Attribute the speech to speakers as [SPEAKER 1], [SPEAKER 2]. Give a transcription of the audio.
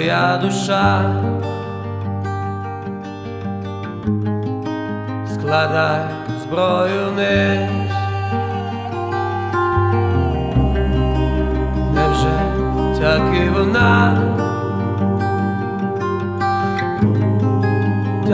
[SPEAKER 1] твоя душа, складай зброю ниж, невже так і вона?